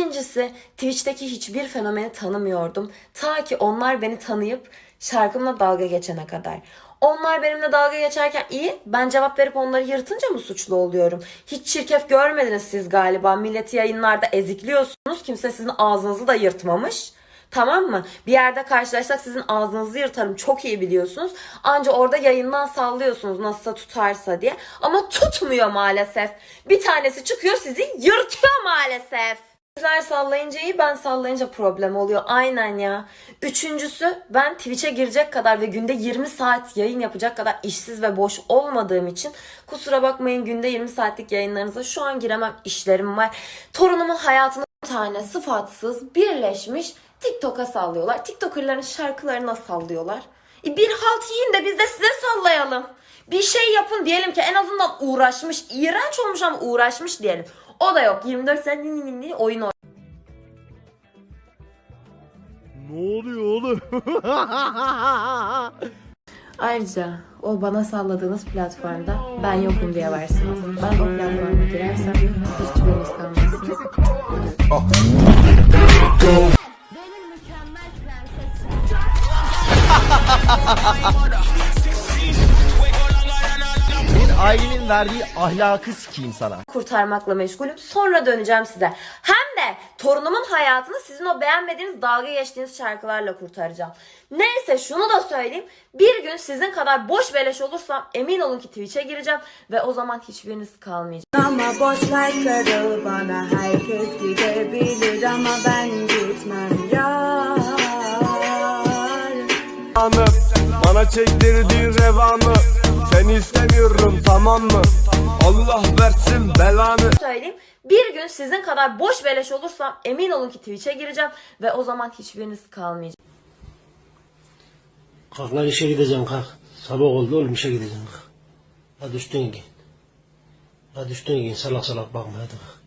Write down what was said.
İkincisi Twitch'teki hiçbir fenomeni tanımıyordum. Ta ki onlar beni tanıyıp şarkımla dalga geçene kadar. Onlar benimle dalga geçerken iyi, ben cevap verip onları yırtınca mı suçlu oluyorum? Hiç çirkef görmediniz siz galiba. Milleti yayınlarda ezikliyorsunuz. Kimse sizin ağzınızı da yırtmamış. Tamam mı? Bir yerde karşılaşsak sizin ağzınızı yırtarım. Çok iyi biliyorsunuz. Anca orada yayından sallıyorsunuz nasılsa tutarsa diye. Ama tutmuyor maalesef. Bir tanesi çıkıyor sizi yırtıyor maalesef. Sizler sallayınca iyi ben sallayınca problem oluyor. Aynen ya. Üçüncüsü ben Twitch'e girecek kadar ve günde 20 saat yayın yapacak kadar işsiz ve boş olmadığım için kusura bakmayın günde 20 saatlik yayınlarınıza şu an giremem işlerim var. Torunumun hayatını tane sıfatsız birleşmiş TikTok'a sallıyorlar. TikToker'ların şarkılarına sallıyorlar. E bir halt yiyin de biz de size sallayalım. Bir şey yapın diyelim ki en azından uğraşmış. iğrenç olmuş ama uğraşmış diyelim. O da yok. 24 saat ni ni ni oyun oynuyor. Ne oluyor oğlum? Ayrıca o bana salladığınız platformda ben yokum diye varsınız. Ben o platforma girersem hiçbiriniz kalmazsınız. Benim mükemmel prensesim. Bir ailenin verdiği ahlakı sikeyim sana. kurtarmakla meşgulüm. Sonra döneceğim size. Hem torunumun hayatını sizin o beğenmediğiniz dalga geçtiğiniz şarkılarla kurtaracağım. Neyse şunu da söyleyeyim. Bir gün sizin kadar boş beleş olursam emin olun ki Twitch'e gireceğim ve o zaman hiçbiriniz kalmayacak. Ama boş ver sarıl bana herkes gidebilir ama ben gitmem yar. Anı Bana çektirdiğin revanı Seni istemiyorum tamam mı? Allah versin belanı söyleyeyim. Bir gün sizin kadar boş beleş olursam emin olun ki Twitch'e gireceğim ve o zaman hiçbiriniz kalmayacak. Kalk lan işe gideceksin kalk. Sabah oldu oğlum işe gideceksin kalk. Hadi üstüne giyin. Hadi üstüne giyin salak salak bakma hadi kalk.